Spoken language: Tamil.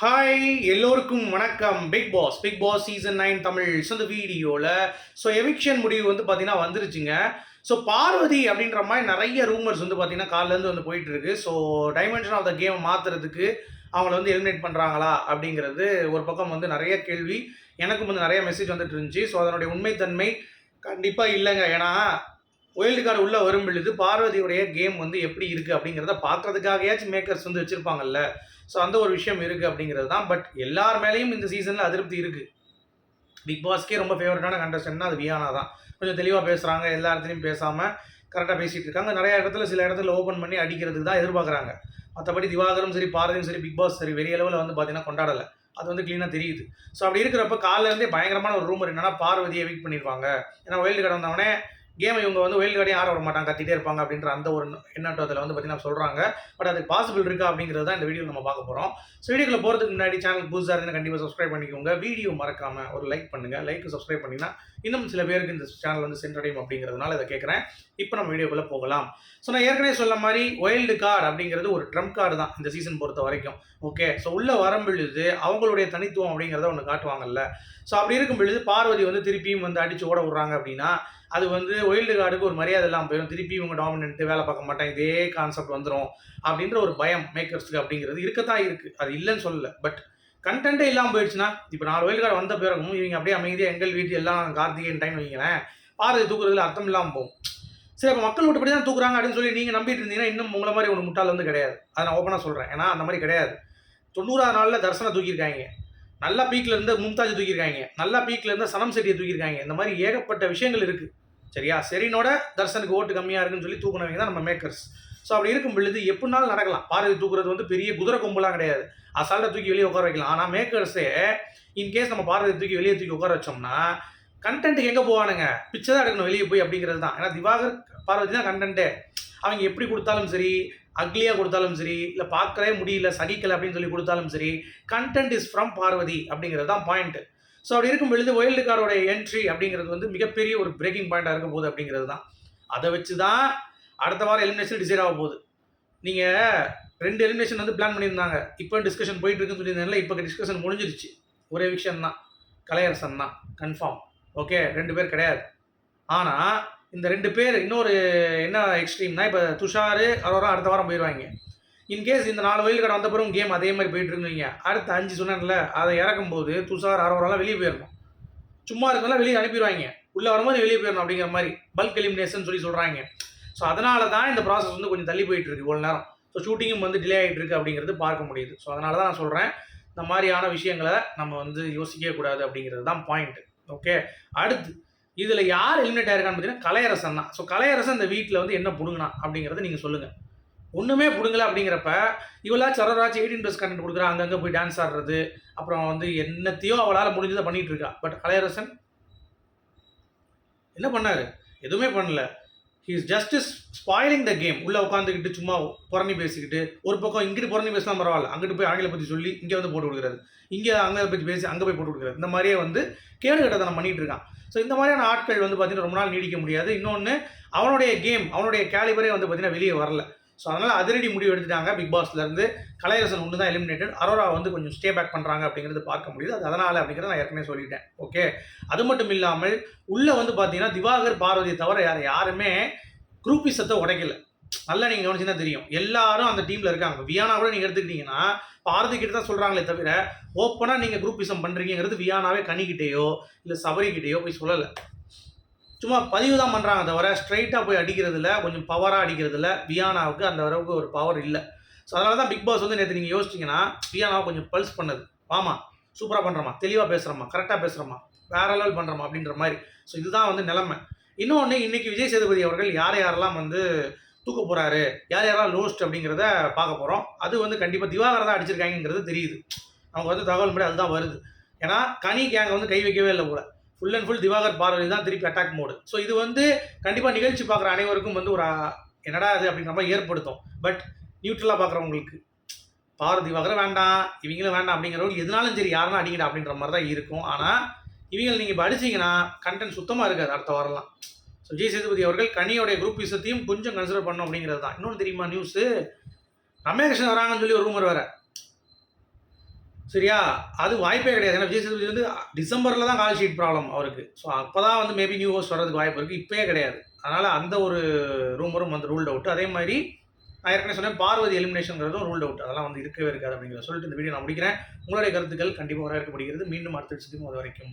ஹாய் எல்லோருக்கும் வணக்கம். Bigg Boss Bigg Boss season nine Tamil இந்த வீடியோவில் ஸோ எவிக்ஷன் முடிவு வந்து பார்த்தீங்கன்னா வந்துருச்சுங்க. ஸோ பார்வதி அப்படின்ற மாதிரி நிறைய ரூமர்ஸ் வந்து பார்த்தீங்கன்னா காலிலேருந்து வந்து போயிட்டு இருக்கு. So dimension of the game மாற்றுறதுக்கு அவங்கள வந்து எலிமினேட் பண்ணுறாங்களா அப்படிங்கிறது ஒரு பக்கம் வந்து நிறைய கேள்வி. எனக்கும் வந்து நிறைய மெசேஜ் வந்துட்டு இருந்துச்சு. ஸோ அதனுடைய உண்மைத்தன்மை கண்டிப்பாக இல்லைங்க. ஏன்னா ஒயில்டு கார்டு உள்ளே வரும் பொழுது பார்வதியுடைய கேம் வந்து எப்படி இருக்குது அப்படிங்கிறத பார்க்குறதுக்காகயாச்சும் மேக்கர்ஸ் வந்து வச்சுருப்பாங்கல்ல. ஸோ அந்த ஒரு விஷயம் இருக்குது அப்படிங்கிறது தான். பட் எல்லார் மேலேயும் இந்த சீசனில் அதிருப்தி இருக்குது பிக் பாஸ்க்கே ரொம்ப ஃபேவரட்டான கண்டஸ்டன்ட்னா அது வியானா தான். கொஞ்சம் தெளிவாக பேசுகிறாங்க எல்லா இடத்துலையும் பேசாமல் கரெக்டாக பேசிகிட்டு இருக்காங்க. நிறைய இடத்துல சில இடத்துல ஓப்பன் பண்ணி அடிக்கிறதுக்கு தான் எதிர்பார்க்குறாங்க. மற்றபடி திவாகரும் சரி பாரதியும் சரி பிக் பாஸ் சரி பெரிய லெவலில் வந்து பார்த்தீங்கன்னா கொண்டாடலை. அது வந்து க்ளீனாக தெரியுது. ஸோ அப்படி இருக்கிறப்ப காலையிலேருந்தே பயங்கரமான ஒரு ரூமர் என்னென்னா பார்வதியை வீக் பண்ணியிருப்பாங்க ஏன்னா ஒயில்டு கார்டு வந்தவொடனே கேம் இவங்க வந்து ஒயில்டு கார்டையும் ஆட விட மாட்டாங்க கத்திட்டே இருப்பாங்க அப்படின்ற அந்த ஒரு எண்ணட்டத்தில் வந்து பார்த்தீங்கன்னா சொல்கிறாங்க பட் அதுக்கு பாசிபிள் இருக்கா அப்படிங்கிறது தான் இந்த வீடியோ நம்ம பார்க்க போகிறோம் ஸோ வீடியோக்குள்ள போகிறதுக்கு முன்னாடி சேனல் புதுசாக இருந்தால் கண்டிப்பாக சப்ஸ்கிரைப் பண்ணிக்கோங்க. வீடியோ மறக்காமல் ஒரு லைக் பண்ணுங்கள் லைக் சப்ஸ்கிரைப் பண்ணிங்கன்னா இன்னும் சில பேருக்கு இந்த சேனல் வந்து சென்றடையும் அப்படிங்கிறதுனால இதை கேட்குறேன் இப்போ நம்ம வீடியோக்குள்ளே போகலாம். ஸோ நான் ஏற்கனவே சொன்ன மாதிரி ஒயில்டு கார்டு அப்படிங்கிறது ஒரு ட்ரம்ப் கார்டு தான் இந்த சீசன் பொறுத்த வரைக்கும். ஓகே ஸோ உள்ளே வரம்பொழுது அவங்களுடைய தனித்துவம் அப்படிங்கிறத ஒன்று காட்டுவாங்கல்ல. ஸோ அப்படி இருக்கும் பொழுது பார்வதி வந்து திருப்பியும் வந்து அடிச்சு ஓட விட்றாங்க அப்படின்னா அது வந்து ஒயில்டு கார்டுக்கு ஒரு மரியாதை இல்லாமல் போயிடும் திருப்பி இவங்க டாமினன்ட் வேலை பார்க்க மாட்டாங்க. இதே கான்செப்ட் வந்துடும் அப்படின்ற ஒரு பயம் மேக்கர்ஸ்க்கு அப்படிங்கிறது இருக்கத்தான் இருக்குது அது இல்லைன்னு சொல்லலை. பட் கண்டென்ட்டே இல்லாமல் போயிடுச்சுன்னா இப்போ நாலு ஒயில் கார்டு வந்த பிறகும் இவங்க அப்படியே அமைதியாக எங்கள் வீட்டு எல்லாம் கார்த்திகேயன் டைம் வைங்களேன் பாரதி தூக்குறதுல அர்த்தம் இல்லாமல் போகும். சரி அப்போ மக்கள் விட்டுப்படி தான் தூக்குறாங்க அப்படின்னு சொல்லி நீங்கள் நம்பிட்டு இருந்தீங்கன்னா இன்னும் உங்களை மாதிரி ஒரு முட்டாள் வந்து கிடையாது. அதை நான் ஓப்பனாக சொல்கிறேன் ஏன்னா அந்த மாதிரி கிடையாது. தொண்ணூறாவது நாளில் தர்சனை தூக்கியிருக்காங்க. நல்லா பீக்கில் இருந்து மும்தாஜ் தூக்கியிருக்காங்க. நல்லா பீக்கில் இருந்து சனம் செட்டியை தூக்கியிருக்காங்க. இந்த மாதிரி ஏகப்பட்ட விஷயங்கள் இருக்குது சரியா? செரினோட தர்சனுக்கு ஓட்டு கம்மியாக இருக்குன்னு சொல்லி தூக்குனவங்க தான் நம்ம மேக்கர்ஸ் ஸோ அப்படி இருக்கும் பொழுது எப்படினாலும் நடக்கலாம். பார்வதி தூக்குறது வந்து பெரிய குதிரை கொம்புலாம் கிடையாது. அசால்ட்டாக தூக்கி வெளியே உட்கார வைக்கலாம். ஆனால் மேக்கர்ஸே இன்கேஸ் நம்ம பார்வதி தூக்கி வெளியே தூக்கி உட்கார வச்சோம்னா கண்டென்ட்டுக்கு எங்கே போவானுங்க? பிச்சை தான் எடுக்கணும் வெளியே போய் அப்படிங்கிறது தான். ஏன்னா திவாகர் பார்வதி தான் கண்டென்ட்டே அவங்க எப்படி கொடுத்தாலும் சரி அக்லியாக கொடுத்தாலும் சரி இல்லை பார்க்கவே முடியல சகிக்கலை அப்படின்னு சொல்லி கொடுத்தாலும் சரி கண்டென்ட் இஸ் ஃப்ரம் பார்வதி அப்படிங்கிறது தான் பாயிண்ட்டு ஸோ அப்படி இருக்கும் பொழுது ஒயில்டு காரோட என்ட்ரி அப்படிங்கிறது வந்து மிகப்பெரிய ஒரு பிரேக்கிங் பாயிண்டாக இருக்க போகுது அப்படிங்கிறது தான். அதை வச்சு தான் அடுத்த வாரம் எலிமினேஷன் டிசைட் ஆக போகுது. நீங்கள் ரெண்டு எலிமினேஷன் வந்து பிளான் பண்ணியிருந்தாங்க. இப்போ டிஸ்கஷன் போயிட்டு இருக்குன்னு சொல்லியிருந்தாங்கல்ல இப்போ டிஸ்கஷன் முடிஞ்சிருச்சு. ஒரே விஷயம் தான் கலையரசன் தான். கன்ஃபார்ம் ஓகே ரெண்டு பேர் கிடையாது. ஆனால் இந்த ரெண்டு பேர் இன்னொரு என்ன எக்ஸ்ட்ரீம்னா இப்போ துஷார் அரோரா அடுத்த வாரம் போயிடுவாங்க இன்கேஸ் இந்த நாலு வயல் கடை வந்த பிறகு கேம் அதே மாதிரி போயிட்டு இருந்தீங்க அடுத்த அஞ்சு சொன்னேன்ல அதை இறக்கும்போது துஷார் அரோராலாம் வெளியே போயிடணும் சும்மா இருக்கலாம் வெளியே அனுப்பிடுவாங்க. உள்ளே வரும்போது வெளியே போயிடணும் அப்படிங்கிற மாதிரி பல்க் எலிமினேஷன் சொல்லி சொல்கிறாங்க ஸோ அதனால தான் இந்த ப்ராசஸ் வந்து கொஞ்சம் தள்ளி போயிட்டு இருக்கு இவ்வளோ நேரம். ஸோ ஷூட்டிங்கும் வந்து டிலே ஆகிட்டு இருக்கு அப்படிங்கிறது பார்க்க முடியுது. ஸோ அதனால தான் நான் சொல்கிறேன் இந்த மாதிரியான விஷயங்களை நம்ம வந்து யோசிக்கவே கூடாது அப்படிங்கிறது தான் பாயிண்ட் ஓகே அடுத்து இதில் யார் எலிமினேட் ஆயிருக்கான்னு பார்த்தீங்கன்னா கலையரசன் தான். ஸோ கலையரசன் இந்த வீட்டில் வந்து என்ன பிடுங்கினா அப்படிங்கிறத நீங்கள் சொல்லுங்கள் ஒன்றுமே பிடுங்கல அப்படிங்கிறப்ப இவளாக சரராஜ் எயிட்டின் ப்ளஸ் கண்டென்ட் கொடுக்குறா அங்கங்கே போய் டான்ஸ் ஆடுறது அப்புறம் வந்து என்னத்தையோ அவளால் முடிஞ்சதை பண்ணிகிட்டு இருக்கா. பட் கலையரசன் என்ன பண்ணார்? எதுவுமே பண்ணல. Is just is spoiling the game உள்ளே உட்காந்துக்கிட்டு சும்மா புறணி பேசிக்கிட்டு ஒரு பக்கம் இங்கிட்டு புறணி பேசினா பரவாயில்ல அங்கிட்டு போய் ஆங்கில பற்றி சொல்லி இங்கே வந்து போட்டு கொடுக்குறது இங்கே அங்கே பற்றி பேசி அங்கே போய் போட்டு கொடுக்குறது. இந்த மாதிரியே வந்து கேடு கட்டத்தனம் பண்ணிகிட்டு இருக்கான். ஸோ இந்த மாதிரியான ஆட்கள் வந்து பார்த்தீங்கன்னா ரொம்ப நாள் நீடிக்க முடியாது. இன்னொன்று அவனுடைய கேம் அவனுடைய கேலிபரே வந்து பார்த்தீங்கன்னா வெளியே வரல. ஸோ அதனால் அதிரடி முடிவு எடுத்துட்டாங்க. பிக் பாஸ்லேருந்து கலையரசன் ஒன்று தான் எலிமினேட்டட் அரோரா வந்து கொஞ்சம் ஸ்டே பேக் பண்ணுறாங்க அப்படிங்கிறது பார்க்க முடியுது. அது அதனால் அப்படிங்கிறத நான் ஏற்கனவே சொல்லிட்டேன். ஓகே அது மட்டும் இல்லாமல் உள்ளே வந்து பார்த்தீங்கன்னா திவாகர் பார்வதியை தவிர யார் யாருமே குரூப்பிசத்தை உடைக்கல. நல்லா நீங்கள் கவனிச்சுன்னா தெரியும். எல்லாரும் அந்த டீமில் இருக்காங்க. வியானா கூட நீங்கள் எடுத்துக்கிட்டீங்கன்னா பாரதி கிட்ட தான் சொல்கிறாங்களே தவிர ஓப்பனாக நீங்கள் குரூப்பிசம் பண்ணுறீங்கிறது வியானாவே கனிக்கிட்டேயோ இல்லை சபரிக்கிட்டேயோ போய் சொல்லலை. சும்மா பதிவு தான் பண்ணுறாங்க தவிர ஸ்ட்ரைட்டாக போய் அடிக்கிறதுல கொஞ்சம் பவராக அடிக்கிறதுல வியானாவுக்கு அந்த அளவுக்கு ஒரு பவர் இல்லை. ஸோ அதனால தான் பிக் பாஸ் வந்து நேற்று நீங்கள் யோசிச்சிங்கன்னா வியானாவை கொஞ்சம் பல்ஸ் பண்ணது. ஆமாம் சூப்பராக பண்ணுறோமா தெளிவாக பேசுகிறோமா கரெக்டாக பேசுகிறோமா வேற லெவல் பண்ணுறோமா அப்படின்ற மாதிரி. ஸோ இதுதான் வந்து நிலைமை. இன்னொன்று இன்னைக்கு விஜய் சேதுபதி அவர்கள் யார் யாரெல்லாம் வந்து தூக்க போகிறாரு யார் யாரெல்லாம் லோஸ்ட் அப்படிங்கிறத பார்க்க போகிறோம் அது வந்து கண்டிப்பாக திவாகரை தான் அடிச்சிருக்காங்கிறது தெரியுது. அவங்க வந்து தகவல் படி அதுதான் வருது. ஏன்னா கனி கேங்கை வந்து கை வைக்கவே இல்லை போல. Full and full Diwakar Bharathi தான் திருப்பி அட்டாக் மோடு ஸோ இது வந்து கண்டிப்பாக நிகழ்ச்சி பார்க்குற அனைவருக்கும் வந்து ஒரு என்னடா இது அப்படிங்கிற மாதிரி ஏற்படுத்தும். பட் நியூட்ரலாக பார்க்குறவங்களுக்கு பாரதி திவாகரை வேண்டாம் இவங்களும் வேண்டாம் அப்படிங்கிறவங்க எதுனாலும் சரி யாருன்னா அடிங்கடா அப்படின்ற மாதிரி தான் இருக்கும். ஆனால் இவங்களை நீங்கள் இப்போ அடிச்சீங்கன்னா கண்டென்ட் சுத்தமாக இருக்காது அடுத்த வாரம்லாம். ஸோ ஜெய் சேதுபதி அவர்கள் கனியோடைய குரூப் விஷயத்தையும் கொஞ்சம் கன்சிடர் பண்ணும் அப்படிங்கிறது தான். இன்னொன்று தெரியுமா நியூஸு ரம்யா வராங்கன்னு சொல்லி ஒரு ரூமர் வேற. சரியா? அது வாய்ப்பே கிடையாது. ஏன்னா விஜய் சேதுபதி வந்து டிசம்பரில் தான் கால் ஷீட் ப்ராப்ளம் அவருக்கு. ஸோ அப்போ தான் வந்து மேபி நியூ ஹோஸ்ட் வர்றதுக்கு வாய்ப்பு இருக்குது இப்போயே கிடையாது. அதனால் அந்த ஒரு ரூமரும் வந்து ரூல்ட் அவுட் அதே மாதிரி நான் ஏற்கனவே சொன்னேன் பார்வதி எலிமினேஷன்ங்கிறதும் ரூல்ட் அவுட் அதெல்லாம் வந்து இருக்கவே இருக்காது அப்படிங்கிறத சொல்லிட்டு இந்த வீடியோ நான் முடிக்கிறேன். உங்களுடைய கருத்துக்கள் கண்டிப்பாக வரவேற்கப்படுகிறது. மீண்டும் அடுத்த விஷயத்துக்கும் அது வரைக்கும்.